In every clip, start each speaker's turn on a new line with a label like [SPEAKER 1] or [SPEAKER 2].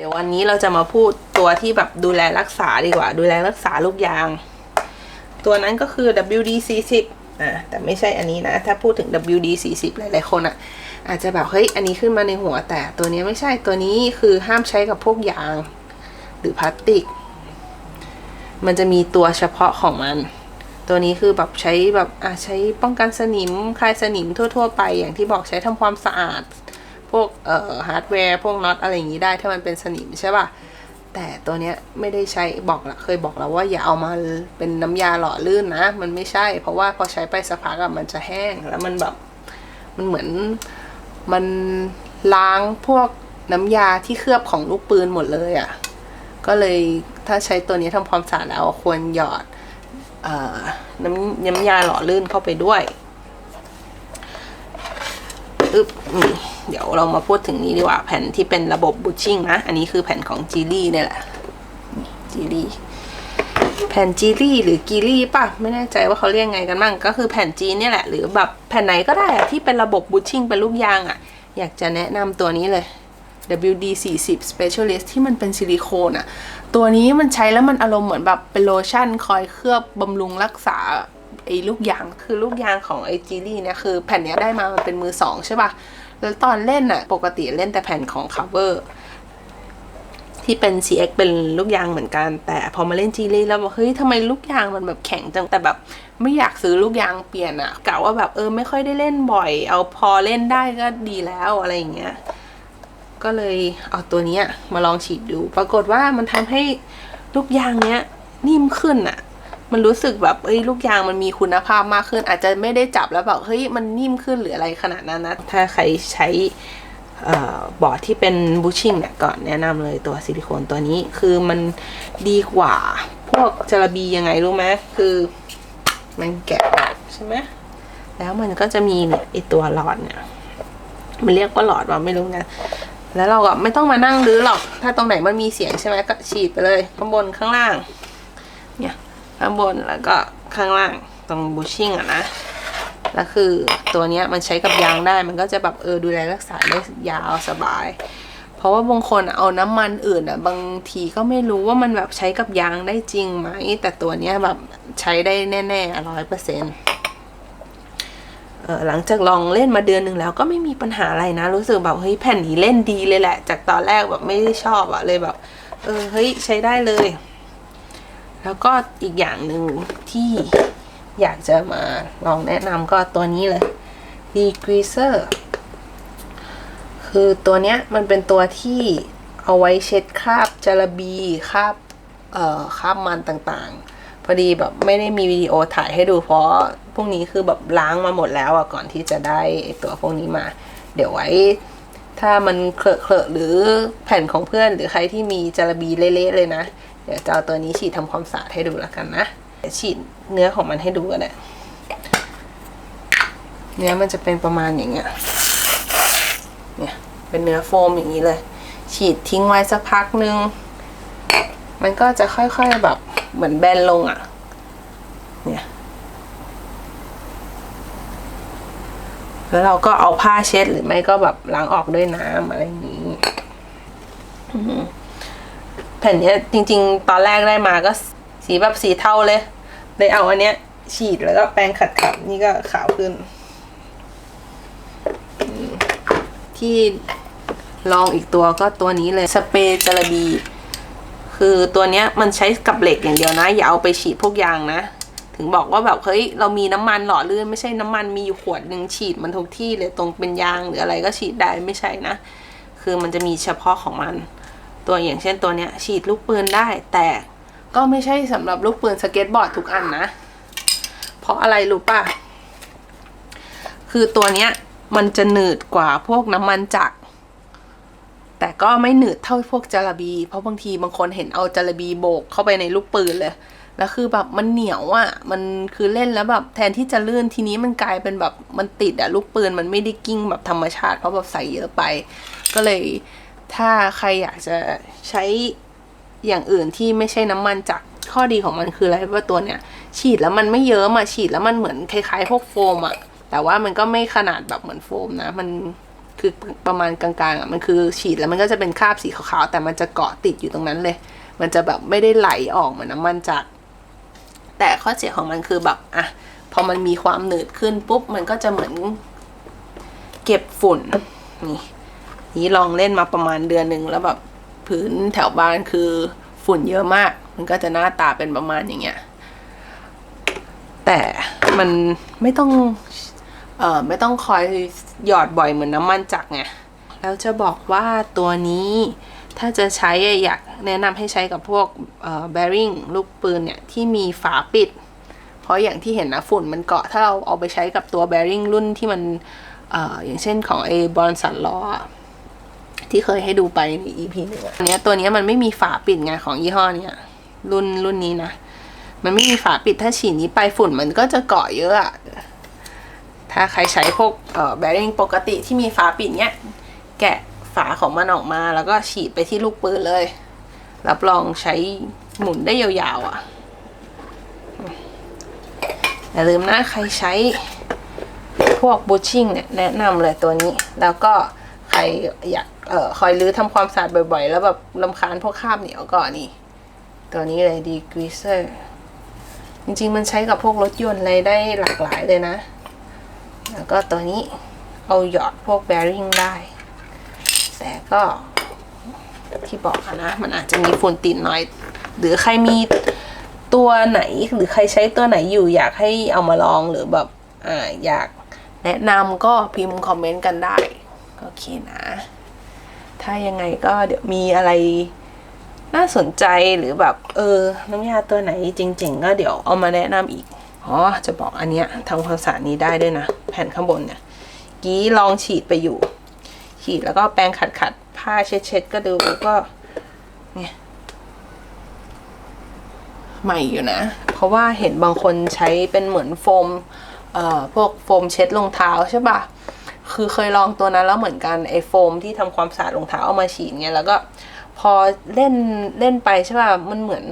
[SPEAKER 1] เดี๋ยววันนี้เราจะมาพูดตัวที่แบบดูแลรักษาดีกว่า ดูแลรักษาลูกยาง ตัวนั้นก็คือ WD 40อะแต่ไม่ใช่อันนี้นะ ถ้าพูดถึง WD 40หลายๆคนอะ อาจจะแบบเฮ้ยอันนี้ขึ้นมาในหัวแต่ตัวนี้ไม่ใช่ตัวนี้คือห้ามใช้กับพวกยาง หรือพลาสติก มันจะมีตัวเฉพาะของมัน ตัวนี้คือแบบใช้แบบอะใช้ป้องกันสนิมคลายสนิมทั่ว ๆ ไปอย่างที่บอกใช้ทำความสะอาด พวกเอ่อฮาร์ดแวร์พวกน็อตอะไรอย่างนี้ได้ถ้ามันเป็นสนิมใช่ป่ะแต่ตัวเนี้ยไม่ได้ใช้บอกละเคยบอกแล้วว่าอย่าเอามาเป็นน้ำยาหล่อลื่นนะ มันไม่ใช่ เพราะว่าพอใช้ไปสักพักอะมันจะแห้งแล้วมันแบบมันเหมือนมันล้างพวกน้ำยาที่เคลือบของลูกปืนหมดเลยอะก็เลยถ้าใช้ตัวนี้ทำความสะอาดแล้วควรหยอดเอ่อน้ำน้ำยาหล่อลื่นเข้าไปด้วย อึบนี่เดี๋ยวเรามาพูดถึงนี้ดีกว่าแผ่นที่เป็นระบบบูชชิ่งนะ อันนี้คือแผ่นของจีลี่เนี่ยแหละจีลี่แผ่นจีลี่หรือกีลี่ป่ะ ไม่แน่ใจว่าเขาเรียกไงกันบ้างก็คือแผ่นจีนเนี่ยแหละ หรือแบบแผ่นไหนก็ได้อะที่เป็นระบบบูชชิ่งเป็นลูกยางอะอยากจะแนะนำตัวนี้เลย WD 40 Specialist ที่มันเป็นซิลิโคนอะตัวนี้มันใช้แล้วมันอารมณ์เหมือนแบบเป็นโลชั่นคอยเคลือบบำรุงรักษา อ้ลูกยางคือลูกยางของไอ้จีลี่เนี่ยคือแผ่นเนี้ยได้มามันเป็นมือสองใช่ป่ะ แล้วตอนเล่นอะปกติเล่นแต่แผ่นของ cover ที่เป็น CX เป็นลูกยางเหมือนกัน แต่พอมาเล่นจีลี่แล้วบอกเฮ้ยทำไมลูกยางมันแบบแข็งจังแต่แบบไม่อยากซื้อลูกยางเปลี่ยนอะกะว่าแบบเออไม่ค่อยได้เล่นบ่อย เอาพอเล่นได้ก็ดีแล้วอะไรอย่างเงี้ยก็เลยเอาตัวเนี้ยมาลองฉีดดู ปรากฏว่ามันทำให้ลูกยางเนี้ยนิ่มขึ้นอะ มันรู้สึกแบบเอ้ยลูกยางมันมีคุณภาพมากขึ้น อาจจะไม่ได้จับแล้วแบบเฮ้ยมันนิ่มขึ้นหรืออะไรขนาดนั้นนะ ถ้าใครใช้บอร์ดที่เป็นบูชิ่งเนี่ยก่อนแนะนำเลยตัวซิลิโคนตัวนี้คือมันดีกว่าพวกจระบียังไงรู้ไหมคือมันแกะออกใช่ไหมแล้วมันก็จะมีเนี่ยไอตัวหลอดเนี่ย มันเรียกว่าหลอดว่าไม่รู้นะแล้วเราก็ไม่ต้องมานั่งรื้อหรอก ถ้าตรงไหนมันมีเสียงใช่ไหมก็ฉีดไปเลย ข้างบนข้างล่าง ข้างบนแล้วก็ข้างล่างตรงบูชิ่งอะนะแล้วคือตัวเนี้ยมันใช้กับยางได้มันก็จะแบบเออดูแลรักษาได้ยาวสบาย เพราะว่าบางคนเอาน้ำมันอื่นอะบางทีก็ไม่รู้ว่ามันแบบใช้กับยางได้จริงไหมแต่ตัวเนี้ยแบบใช้ได้แน่ๆร้อยเปอร์เซ็นต์เออหลังจากลองเล่นมาเดือนหนึ่งแล้วก็ไม่มีปัญหาอะไรนะ รู้สึกแบบเฮ้ยแผ่นนี้เล่นดีเลยแหละ จากตอนแรกแบบไม่ได้ชอบอะเลยแบบ เออเฮ้ยใช้ได้เลย แล้วก็อีกอย่างหนึ่งที่อยากจะมาลองแนะนำก็ตัวนี้เลย degreaser คือตัวเนี้ยมันเป็นตัวที่เอาไว้เช็ดคราบจาระบีคราบเอ่อคราบมันต่างๆ พอดีแบบไม่ได้มีวิดีโอถ่ายให้ดูเพราะพวกนี้คือแบบล้างมาหมดแล้วอะก่อนที่จะได้ตัวพวกนี้มา เดี๋ยวไว้ ถ้ามันเคลอะเคลอะหรือแผ่นของเพื่อนหรือใครที่มีจาระบีเละๆเลยนะ ดี๋ยวจะเอาตัวนี้ฉีดทำความสะอาดให้ดูแล้วกันนะเดี๋ยวฉีดเนื้อของมันให้ดูกันนะเนื้อมันจะเป็นประมาณอย่างเงี้ย เนี่ย เป็นเนื้อโฟมอย่างนี้เลย ฉีดทิ้งไว้สักพักนึง มันก็จะค่อยๆแบบเหมือนแบนลงอะ่ะ เนี่ย แล้วเราก็เอาผ้าเช็ดหรือไม่ก็แบบล้างออกด้วยน้ำอะไรอย่างนี้อื แผ่นนี้จริง ๆ ตอนแรกได้มาก็สีแบบสีเทาเลย เลยเอาอันเนี้ย ฉีดแล้วก็แปรงขัดๆนี่ก็ขาวขึ้น ที่ลองอีกตัวก็ตัวนี้เลยสเปรย์จระบี คือตัวเนี้ยมันใช้กับเหล็กอย่างเดียวนะ อย่าเอาไปฉีดพวกยางนะ ถึงบอกว่าแบบเฮ้ยเรามีน้ำมันหล่อเลื่อนไม่ใช่น้ำมันมีอยู่ขวดหนึ่งฉีดมันทุกที่เลยตรงเป็นยางหรืออะไรก็ฉีดได้ไม่ใช่นะ คือมันจะมีเฉพาะของมัน ตัวอย่างเช่นตัวเนี้ยฉีดลูกปืนได้ แต่ก็ไม่ใช่สำหรับลูกปืนสเก็ตบอร์ดทุกอันนะ เพราะอะไรรู้ป่ะ คือตัวเนี้ยมันจะหนืดกว่าพวกน้ำมันจักรแต่ก็ไม่หนืดเท่าพวกจาระบี เพราะบางทีบางคนเห็นเอาจาระบีโบกเข้าไปในลูกปืนเลย แล้วคือแบบมันเหนียวอะ่ะ มันคือเล่นแล้วแบบแทนที่จะลื่นทีนี้มันกลายเป็นแบบมันติดอะลูกปืนมันไม่ได้กิ้งแบบธรรมชาติเพราะแบบใส่เยอะไป ก็เลย ถ้าใครอยากจะใช้อย่างอื่นที่ไม่ใช่น้ำมันจักข้อดีของมันคืออะไรว่าตัวเนี้ยฉีดแล้วมันไม่เยอะมาฉีดแล้วมันเหมือนคล้ายๆพวกโฟมอะแต่ว่ามันก็ไม่ขนาดแบบเหมือนโฟมนะ มันคือประมาณกลางๆอะมันคือฉีดแล้วมันก็จะเป็นคราบสีขาวๆแต่มันจะเกาะติดอยู่ตรงนั้นเลย มันจะแบบไม่ได้ไหลออกเหมือนน้ำมันจักแต่ข้อเสียของมันคือแบบอะพอมันมีความหนืดขึ้นปุ๊บมันก็จะเหมือนเก็บฝุ่นนี่ นี่ลองเล่นมาประมาณเดือนหนึ่งแล้วแบบพื้นแถวบ้านคือฝุ่นเยอะมาก มันก็จะหน้าตาเป็นประมาณอย่างเงี้ย แต่มันไม่ต้อง เอ่อ ไม่ต้องคอยหยอดบ่อยเหมือนน้ำมันจักรไง แล้วจะบอกว่าตัวนี้ถ้าจะใช้อยากแนะนำให้ใช้กับพวกเอ่อ bearing ลูกปืนเนี่ยที่มีฝาปิด เพราะอย่างที่เห็นนะฝุ่นมันเกาะถ้าเราเอาไปใช้กับตัว bearing รุ่นที่มันเอ่ออย่างเช่นของไอ้บอลสันล้อ ที่เคยให้ดูไปใน EP หนึ่งอันเนี้ยตัวนี้มันไม่มีฝาปิดไงของยี่ห้อเนี้ยรุ่นรุ่นนี้นะ มันไม่มีฝาปิดถ้าฉีดนี้ไปฝุ่นมันก็จะเกาะเยอะอะถ้าใครใช้พวกเอ่อ bearing ปกติที่มีฝาปิดเนี้ย แกะฝาของมันออกมาแล้วก็ฉีดไปที่ลูกปืนเลย รับรองใช้หมุนได้ยาวๆอะ่ะอย่าลืมนะใครใช้พวกบูชิ่งเนี่ยแนะนำเลยตัวนี้ แล้วก็ ใครอยากเอ่อคอยรื้อทำความสะอาดบ่อยๆ แล้วแบบลำคาญพวกคราบเหนียวก็นี่ ตัวนี้เลยดีกรีเซอร์จริงๆ มันใช้กับพวกรถยนต์อะไรได้หลากหลายเลยนะ แล้วก็ตัวนี้เอาหยอดพวกแบริ่งได้ แต่ก็ที่บอกอะนะ มันอาจจะมีฝุ่นติดน่อย หรือใครมีตัวไหนหรือใครใช้ตัวไหนอยู่อยากให้เอามาลองหรือแบบอ่าอยากแนะนำก็พิมพ์คอมเมนต์กันได้ โอเคนะ ถ้ายังไงก็เดี๋ยวมีอะไรน่าสนใจหรือแบบเออ น้ำยาตัวไหนจริง ๆ ก็เดี๋ยวเอามาแนะนำอีก อ๋อ จะบอกอันเนี้ยทำความสะอาดนี้ได้ด้วยนะ แผ่นข้างบนเนี่ย กี้ลองฉีดไปอยู่ ฉีดแล้วก็แปรงขัดขัดๆผ้าเช็ดเช็ดๆก็ดูก็เนี่ยใหม่อยู่นะ เพราะว่าเห็นบางคนใช้เป็นเหมือนโฟม เอ่อ พวกโฟมเช็ดรองเท้าใช่ปะ คือเคยลองตัวนั้นแล้วเหมือนกันไอโฟมที่ทำความสะอาดรองเท้าเอามาฉีดเนี่ยแล้วก็พอเล่นเล่นไปใช่ป่ะมันเหมือน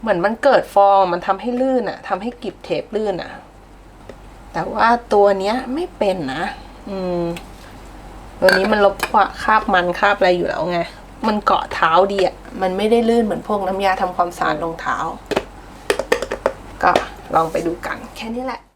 [SPEAKER 1] เหมือนมันเกิดฟองมันทำให้ลื่นอะทำให้กิบเทปลื่นอะแต่ว่าตัวเนี้ยไม่เป็นนะ อืมตัวนี้มันลบคราบมันคราบอะไรอยู่แล้วไงมันเกาะเท้าดีอะมันไม่ได้ลื่นเหมือนพวกน้ำยาทำความสะอาดรองเท้า ก็ลองไปดูกันแค่นี้แหละ